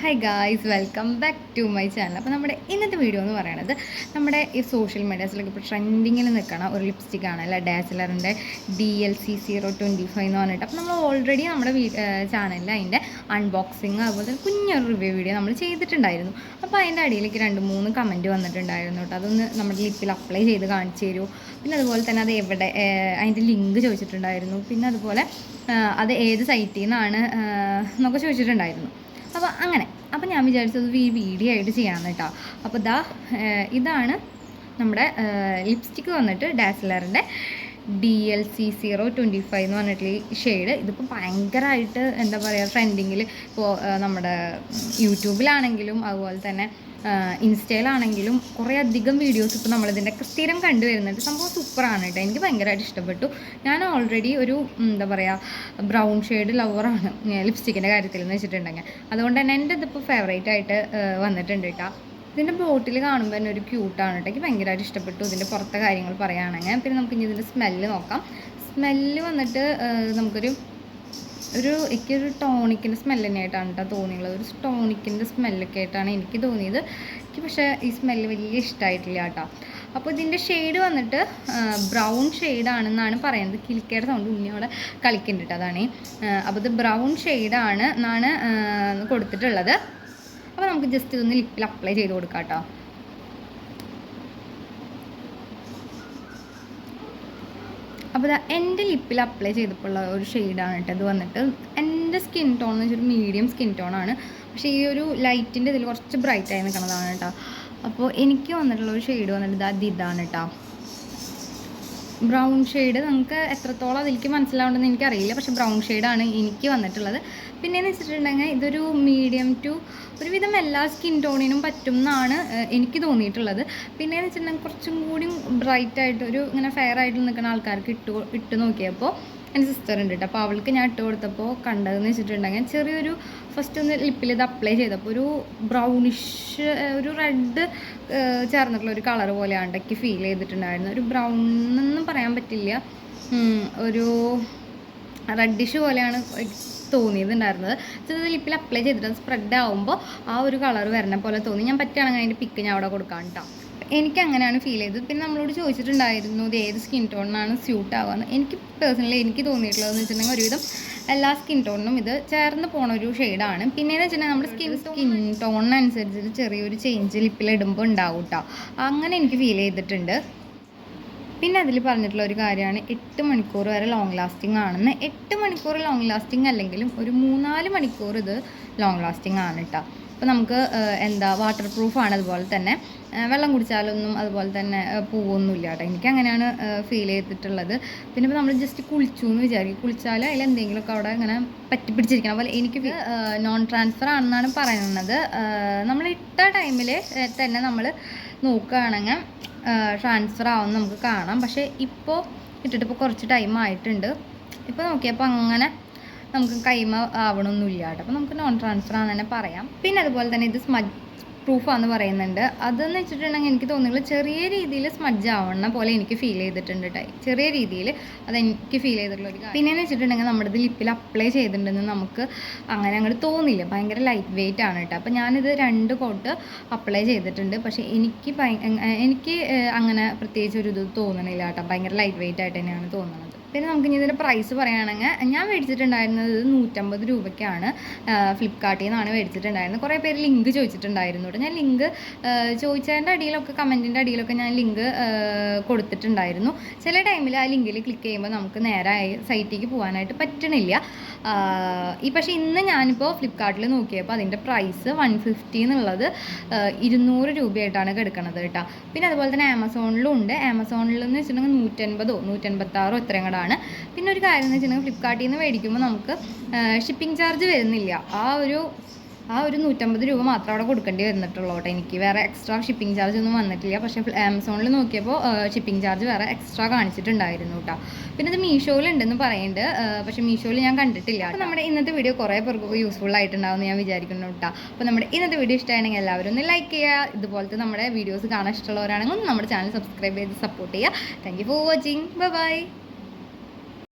Hi guys welcome back to my channel അപ്പോൾ നമ്മുടെ ഇന്നത്തെ വീഡിയോ എന്ന് പറയുന്നത് നമ്മുടെ ഈ സോഷ്യൽ മീഡിയാസിലൊക്കെ ഇപ്പോൾ ട്രെൻഡിങ്ങിൽ നിൽക്കണ ഒരു ലിപ്സ്റ്റിക് ആണ് അല്ല? ഡാസിലറിന്റെ D L C zero twenty five എന്ന് പറഞ്ഞിട്ട്. അപ്പോൾ നമ്മൾ ഓൾറെഡി നമ്മുടെ ചാനലിൽ അതിന്റെ അൺബോക്സിങ് അതുപോലെ തന്നെ കുഞ്ഞൊരു റിവ്യൂ വീഡിയോ നമ്മൾ ചെയ്തിട്ടുണ്ടായിരുന്നു. അപ്പോൾ അതിന്റെ അടിയിലേക്ക് രണ്ട് മൂന്ന് കമന്റ് വന്നിട്ടുണ്ടായിരുന്നു കേട്ടോ അതൊന്ന് നമ്മുടെ ലിപ്പിൽ അപ്ലൈ ചെയ്ത് കാണിച്ചു തരുമോ പിന്നെ അതുപോലെ തന്നെ അത് എവിടെ അതിന്റെ ലിങ്ക് ചോദിച്ചിട്ടുണ്ടായിരുന്നു. പിന്നെ അതുപോലെ അത് ഏത് സൈറ്റിൽ നിന്നാണ് എന്നൊക്കെ ചോദിച്ചിട്ടുണ്ടായിരുന്നു. അപ്പോൾ അങ്ങനെ അപ്പോൾ ഞാൻ വിചാരിച്ചത് ഈ വീഡിയോ ആയിട്ട് ചെയ്യാമെന്ന് കേട്ടോ അപ്പോൾ ഇതാ ഇതാണ് നമ്മുടെ ലിപ്സ്റ്റിക്ക് വന്നിട്ട് ഡാസ്ലറിന്റെ D L C zero twenty five എന്ന് പറഞ്ഞിട്ടുള്ള ഈ ഷെയ്ഡ് ഇതിപ്പോൾ ഭയങ്കരമായിട്ട് എന്താ പറയുക ട്രെൻഡിങ്ങിൽ ഇപ്പോൾ നമ്മുടെ യൂട്യൂബിലാണെങ്കിലും അതുപോലെ തന്നെ ഇൻസ്റ്റയിലാണെങ്കിലും കുറേ അധികം വീഡിയോസ് ഇപ്പോൾ നമ്മളിതിന്റെ സ്ഥിരം കണ്ടുവരുന്നുണ്ട് സംഭവം സൂപ്പറാണ് കേട്ടോ. എനിക്ക് ഭയങ്കരമായിട്ട് ഇഷ്ടപ്പെട്ടു. ഞാൻ ഓൾറെഡി ഒരു എന്താ പറയുക ബ്രൗൺ ഷെയ്ഡ് ലവറാണ് ലിപ്സ്റ്റിക്കിന്റെ കാര്യത്തിൽ എന്ന് വെച്ചിട്ടുണ്ടെങ്കിൽ. അതുകൊണ്ട് തന്നെ എന്റെ ഇതിപ്പോൾ ഫേവറേറ്റ് ആയിട്ട് വന്നിട്ടുണ്ട് കേട്ടോ. ഇതിന്റെ ബോട്ടിൽ കാണുമ്പോൾ തന്നെ ഒരു ക്യൂട്ടാണ് കേട്ടോ. എനിക്ക് ഭയങ്കരമായിട്ട് ഇഷ്ടപ്പെട്ടു. ഇതിന്റെ പുറത്തെ കാര്യങ്ങൾ പറയുകയാണെങ്കിൽ. പിന്നെ നമുക്ക് ഇനി ഇതിന്റെ സ്മെല്ല് നോക്കാം. സ്മെല്ല് വന്നിട്ട് നമുക്കൊരു ഒരു എനിക്കൊരു ടോണിക്കിന്റെ സ്മെല്ല് തന്നെയായിട്ടാണ് കേട്ടോ തോന്നിയുള്ളത്. ഒരു ടോണിക്കിന്റെ സ്മെല്ലൊക്കെ ആയിട്ടാണ് എനിക്ക് തോന്നിയത്. എനിക്ക് പക്ഷേ ഈ സ്മെല്ല് വലിയ ഇഷ്ടമായിട്ടില്ല കേട്ടോ അപ്പോൾ ഇതിന്റെ ഷെയ്ഡ് വന്നിട്ട് ബ്രൗൺ ഷെയ്ഡാണെന്നാണ് പറയുന്നത്. കിൽക്കയുടെ സൗണ്ട് ഉണ്ണിയോടെ കളിക്കുന്നുണ്ട് അതാണ്. അപ്പോൾ ഇത് ബ്രൗൺ ഷെയ്ഡാണ് എന്നാണ് കൊടുത്തിട്ടുള്ളത്. അപ്പോൾ നമുക്ക് ജസ്റ്റ് ഇതൊന്ന് ലിപ്പിൽ അപ്ലൈ ചെയ്ത് കൊടുക്കാം കേട്ടോ അപ്പോൾ എന്റെ ലിപ്പിൽ അപ്ലൈ ചെയ്തപ്പോൾ ഒരു ഷെയ്ഡാണ് കേട്ടോ ഇത് വന്നിട്ട്. എന്റെ സ്കിൻ ടോൺ എന്ന് വെച്ചാൽ ഒരു മീഡിയം സ്കിൻ ടോണാണ് പക്ഷേ ഈ ഒരു ലൈറ്റിന്റെ ഇതിൽ കുറച്ച് ബ്രൈറ്റായി നിൽക്കുന്നതാണ് കേട്ടോ. അപ്പോൾ എനിക്ക് വന്നിട്ടുള്ള ഒരു ഷെയ്ഡ് വന്നിട്ട് ഇതാ ഇതാണ് കേട്ടോ. ബ്രൗൺ ഷെയ്ഡ് നമുക്ക് എത്രത്തോളം അതിലേക്ക് മനസ്സിലാവുണ്ടെന്ന് എനിക്കറിയില്ല. പക്ഷേ ബ്രൗൺ ഷെയ്ഡാണ് എനിക്ക് വന്നിട്ടുള്ളത്. പിന്നെ പിന്നെയെന്ന് വെച്ചിട്ടുണ്ടെങ്കിൽ ഇതൊരു മീഡിയം ടു ഒരുവിധം എല്ലാ സ്കിൻ ടോണിനും പറ്റും എന്നാണ് എനിക്ക് തോന്നിയിട്ടുള്ളത്. പിന്നെയെന്ന് വെച്ചിട്ടുണ്ടെങ്കിൽ കുറച്ചും കൂടി ബ്രൈറ്റ് ആയിട്ട് ഒരു ഇങ്ങനെ ഫെയർ ആയിട്ട് നിൽക്കുന്ന ആൾക്കാർക്ക് ഇട്ട് ഇട്ട് നോക്കിയപ്പോൾ എന്റെ സിസ്റ്റർ ഉണ്ട് കേട്ടോ അപ്പോൾ അവൾക്ക് ഞാൻ ഇട്ട് കൊടുത്തപ്പോൾ കണ്ടതെന്ന് വെച്ചിട്ടുണ്ടെങ്കിൽ ചെറിയൊരു ഫസ്റ്റ് ഒന്ന് ലിപ്പിൽ ഇത് അപ്ലൈ ചെയ്തപ്പോൾ ഒരു ബ്രൗണിഷ് ഒരു റെഡ് ചേർന്നിട്ടുള്ള ഒരു കളർ പോലെയാണ് എനിക്ക് ഫീൽ ചെയ്തിട്ടുണ്ടായിരുന്നു ഒരു ബ്രൗൺ എന്നൊന്നും പറയാൻ പറ്റില്ല. ഒരു റെഡിഷ് പോലെയാണ് തോന്നിയതുണ്ടായിരുന്നത് ചെറിയ ലിപ്പിൽ അപ്ലൈ ചെയ്തിട്ട് സ്പ്രെഡ് ആകുമ്പോൾ ആ ഒരു കളർ വരണ പോലെ തോന്നി. ഞാൻ പറ്റുകയാണെങ്കിൽ അതിന്റെ പിക്ക് ഞാൻ അവിടെ കൊടുക്കാം കേട്ടോ എനിക്ക് അങ്ങനെയാണ് ഫീൽ ചെയ്തത്. പിന്നെ നമ്മളോട് ചോദിച്ചിട്ടുണ്ടായിരുന്നു ഇത് ഏത് സ്കിൻ ടോണിനാണ് സ്യൂട്ട് ആവുക എനിക്ക് പേഴ്സണലി എനിക്ക് തോന്നിയിട്ടുള്ളതെന്ന് വെച്ചിട്ടുണ്ടെങ്കിൽ ഒരുവിധം എല്ലാ സ്കിൻ ടോണിനും ഇത് ചേർന്ന് പോണ ഒരു ഷെയ്ഡാണ് പിന്നെയെന്ന് വെച്ചിട്ടുണ്ടെങ്കിൽ നമ്മുടെ സ്കിൻ സ്കിൻ ടോണിനനുസരിച്ചിട്ട് ചെറിയൊരു ചേഞ്ച് ലിപ്പിൽ ഇടുമ്പോൾ ഉണ്ടാവും കേട്ടോ അങ്ങനെ എനിക്ക് ഫീൽ ചെയ്തിട്ടുണ്ട്. പിന്നെ അതിൽ പറഞ്ഞിട്ടുള്ള ഒരു കാര്യമാണ് എട്ട് മണിക്കൂർ വരെ ലോങ് ലാസ്റ്റിംഗ് ആണെന്ന്. എട്ട് മണിക്കൂർ ലോങ് ലാസ്റ്റിംഗ് അല്ലെങ്കിലും ഒരു മൂന്നാൽ മണിക്കൂർ ഇത് ലോങ് ലാസ്റ്റിംഗ് ആണ് കേട്ടോ അപ്പോൾ നമുക്ക് എന്താ വാട്ടർ പ്രൂഫാണ് അതുപോലെ തന്നെ. വെള്ളം കുടിച്ചാലൊന്നും അതുപോലെ തന്നെ പോവൊന്നുമില്ല കേട്ടോ എനിക്ക് അങ്ങനെയാണ് ഫീൽ ചെയ്തിട്ടുള്ളത്. പിന്നെ ഇപ്പോൾ നമ്മൾ ജസ്റ്റ് കുളിച്ചു എന്ന് വിചാരിക്കും. കുളിച്ചാൽ അതിൽ എന്തെങ്കിലുമൊക്കെ അവിടെ ഇങ്ങനെ പറ്റി പിടിച്ചിരിക്കണം. അതുപോലെ എനിക്ക് നോൺ ട്രാൻസ്ഫർ ആണെന്നാണ് പറയുന്നത്. നമ്മൾ ഇട്ട ടൈമിൽ തന്നെ നമ്മൾ നോക്കുകയാണെങ്കിൽ ട്രാൻസ്ഫർ ആവുമെന്ന് നമുക്ക് കാണാം. പക്ഷേ ഇപ്പോൾ ഇട്ടിട്ടിപ്പോൾ കുറച്ച് ടൈം ആയിട്ടുണ്ട്. ഇപ്പോൾ നോക്കിയപ്പോൾ അങ്ങനെ നമുക്ക് കൈമ ആവണമൊന്നുമില്ല കേട്ടോ. അപ്പോൾ നമുക്ക് നോൺ ട്രാൻസ്ഫർ ആണെന്ന് തന്നെ പറയാം. പിന്നെ അതുപോലെ തന്നെ ഇത് സ്മജ് പ്രൂഫാന്ന് പറയുന്നുണ്ട്. അതെന്ന് വെച്ചിട്ടുണ്ടെങ്കിൽ എനിക്ക് തോന്നുന്നു ചെറിയ രീതിയിൽ സ്മഡ്ജ് ആവണ പോലെ എനിക്ക് ഫീൽ ചെയ്തിട്ടുണ്ട് കേട്ടോ ചെറിയ രീതിയിൽ അതെനിക്ക് ഫീൽ ചെയ്തിട്ടുള്ള ഒരു കാര്യം. പിന്നെയെന്ന് വെച്ചിട്ടുണ്ടെങ്കിൽ നമ്മുടെ ലിപ്പിൽ അപ്ലൈ ചെയ്തിട്ടുണ്ടെന്ന് നമുക്ക് അങ്ങനെ അങ്ങോട്ട് തോന്നില്ല. ഭയങ്കര ലൈറ്റ് വെയിറ്റ് ആണ് കേട്ടോ അപ്പോൾ ഞാനിത് രണ്ട് കോട്ട് അപ്ലൈ ചെയ്തിട്ടുണ്ട്. പക്ഷേ എനിക്ക് എനിക്ക് അങ്ങനെ പ്രത്യേകിച്ച് ഒരു ഇത് തോന്നണില്ല കേട്ടോ ഭയങ്കര ലൈറ്റ് വെയിറ്റ് ആയിട്ട് തന്നെയാണ് തോന്നുന്നത് പിന്നെ നമുക്ക് ഇനി ഇതിന്റെ പ്രൈസ് പറയുകയാണെങ്കിൽ ഞാൻ മേടിച്ചിട്ടുണ്ടായിരുന്നത് നൂറ്റമ്പത് രൂപയ്ക്കാണ്. ഫ്ലിപ്കാർട്ടിൽ നിന്നാണ് മേടിച്ചിട്ടുണ്ടായിരുന്നത്. കുറേ പേര് ലിങ്ക് ചോദിച്ചിട്ടുണ്ടായിരുന്നു കേട്ടോ. ഞാൻ ലിങ്ക് ചോദിച്ചതിന്റെ അടിയിലൊക്കെ കമന്റിന്റെ അടിയിലൊക്കെ ഞാൻ ലിങ്ക് കൊടുത്തിട്ടുണ്ടായിരുന്നു. ചില ടൈമിൽ ആ ലിങ്കിൽ ക്ലിക്ക് ചെയ്യുമ്പോൾ നമുക്ക് നേരെ സൈറ്റിലേക്ക് പോകാനായിട്ട് പറ്റണില്ല. ഈ പക്ഷേ ഇന്ന് ഞാനിപ്പോൾ ഫ്ലിപ്കാർട്ടിൽ നോക്കിയപ്പോൾ അതിന്റെ പ്രൈസ് വൺ ഫിഫ്റ്റി എന്നുള്ളത് ഇരുന്നൂറ് രൂപയായിട്ടാണ് കിടക്കുന്നത് കേട്ടോ. പിന്നെ അതുപോലെ തന്നെ ആമസോണിലും ഉണ്ട്. ആമസോണിൽ എന്ന് വെച്ചിട്ടുണ്ടെങ്കിൽ നൂറ്റൻപതോ നൂറ്റൻപത്താറോ ഇത്രയും കൂടാണ് പിന്നെ ഒരു കാര്യം എന്ന് വെച്ചിട്ടുണ്ടെങ്കിൽ ഫ്ലിപ്കാർട്ടിൽ നിന്ന് മേടിക്കുമ്പോൾ നമുക്ക് ഷിപ്പിംഗ് ചാർജ് വരുന്നില്ല. ആ ഒരു ആ ഒരു നൂറ്റമ്പത് രൂപ മാത്രം അവിടെ കൊടുക്കേണ്ടി വന്നിട്ടുള്ളൂ കേട്ടോ എനിക്ക്. വേറെ എക്സ്ട്രാ ഷിപ്പിംഗ് ചാർജ് ഒന്നും വന്നിട്ടില്ല. പക്ഷേ ആമസോണിൽ നോക്കിയപ്പോൾ ഷിപ്പിംഗ് ചാർജ് വേറെ എക്സ്ട്രാ കാണിച്ചിട്ടുണ്ടായിരുന്നു കേട്ടോ. പിന്നെ ഇത് മീഷോയിലുണ്ടെന്ന് പറയുന്നുണ്ട്. പക്ഷേ മീഷോയിൽ ഞാൻ കണ്ടിട്ടില്ല അപ്പോൾ നമ്മുടെ ഇന്നത്തെ വീഡിയോ കുറേ പേർക്കൊക്കെ യൂസ്ഫുൾ ആയിട്ടുണ്ടാവും ഞാൻ വിചാരിക്കുന്നു കേട്ടോ. അപ്പോൾ നമ്മുടെ ഇന്നത്തെ വീഡിയോ ഇഷ്ടമാണെങ്കിൽ എല്ലാവരും ഒന്ന് ലൈക്ക് ചെയ്യുക. ഇതുപോലത്തെ നമ്മുടെ വീഡിയോസ് കാണാൻ ഇഷ്ടമുള്ളവരാണെങ്കിൽ നമ്മുടെ ചാനൽ സബ്സ്ക്രൈബ് ചെയ്ത് സപ്പോർട്ട് ചെയ്യുക. Thank you for watching bye